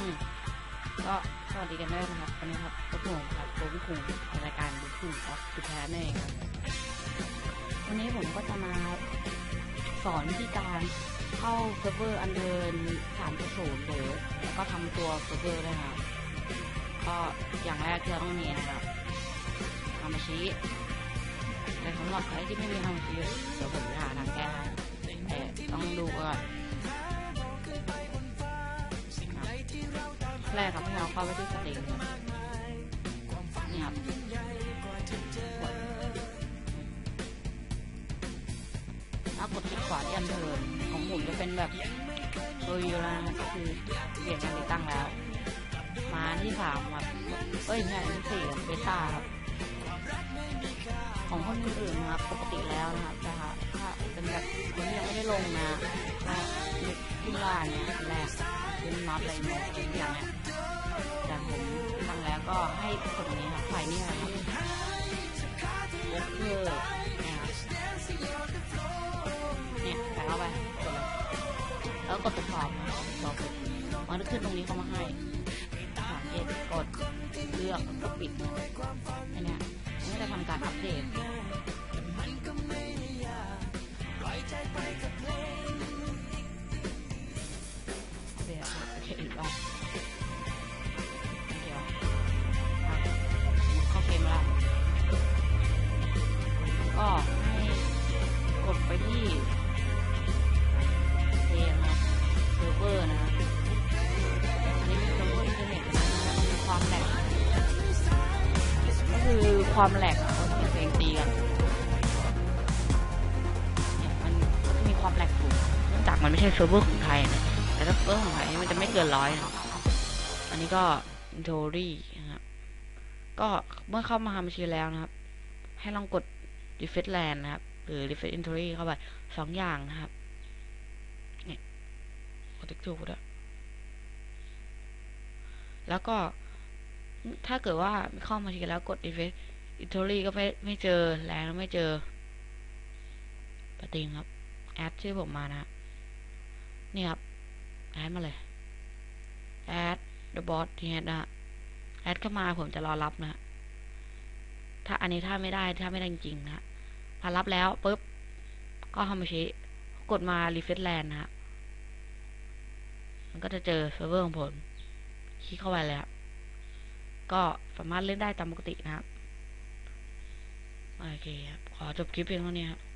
อืมก็สวัสดีกันด้วยนะครับวันนี้ครับพวกผมครับโบวิคุงในรายการวิคุงออฟสุดแท้นั่นเองครับวันนี้ผมก็จะมาสอนวิธีการเข้าเซิร์ฟเวอร์อันเดิน3.0หรือแล้วก็ทำตัวเซิร์ฟเวอร์ด้วยครับก็อย่างแรกที่เราต้องมีนะครับฮามาชิแต่สำหรับใครที่ไม่มีฮามาชิเดี๋ยวผมจะหาทางแก้ให้แต่ต้องดูก่อน แรกครับให้เราเข้าไปที่สตรีมครับนี่ครับถ้ากดคลิกขวาที่อันเทิร์นของผมจะเป็นแบบโดยยูราก็คือเปลี่ยนการติดตั้งแล้ว มาที่สามครับเอ้ยไม่ใช่อันที่สี่เบต้าครับของคนอื่นๆนะครับปกติแล้วนะครับแต่ถ้าถ้าเป็นแบบคนที่ยังไม่ได้ลงนะ ถ้าขึ้นล่าเนี่ยแรกเป็นน็อตอะไรเนี่ยอย่างเงี้ยแต่ผมทำแล้วก็ให้กดตรงนี้ครับไฟนี่ครับยกเลิกนะครับเนี่ยใส่เข้าไปกดเลยแล้วกดตรวจสอบนะครับตรวจสอบมันจะขึ้นตรงนี้เข้ามาให้สามเอ็ดกดเลือกแล้วก็ปิดอันเนี้ยมันก็จะทำการอัปเดต ความแหลกอะเขาจะเป็นตีกันเนี่ยมันจะมีความแหลกอยู่เนื่องจากมันไม่ใช่เซิร์ฟเวอร์ของไทยนะแต่ถ้าเฟิร์ฟของไทยมันจะไม่เกินร้อยนะอันนี้ก็อินโทรี่นะครับก็เมื่อเข้ามาทำบัญชีแล้วนะครับ ให้ลองกด refresh land นะครับ หรือ refresh inventory เข้าไปสองอย่างนะครับเนี่ยกดติ๊กถูกด้วยแล้วก็ถ้าเกิดว่าเข้ามาทีแล้วกด refresh inventory ก็ไม่ไม่เจอแรงไม่เจอปฏิงครับ แอดชื่อผมมานะนี่ครับ แอดมาเลย แอด the bot ที่แอดนะฮะแอดเข้ามาผมจะรอรับนะฮะถ้าอันนี้ถ้าไม่ได้ถ้าไม่ได้จริงๆนะพอรับแล้วปุ๊บ ก็ทำมาชี้กดมา refresh land นะฮะมันก็จะเจอเซิร์ฟเวอร์ของผมคลิกเข้าไปเลยครับก็สามารถเล่นได้ตามปกตินะครับ โอเคครับ ขอจบคลิปเพียงเท่านี้ครับ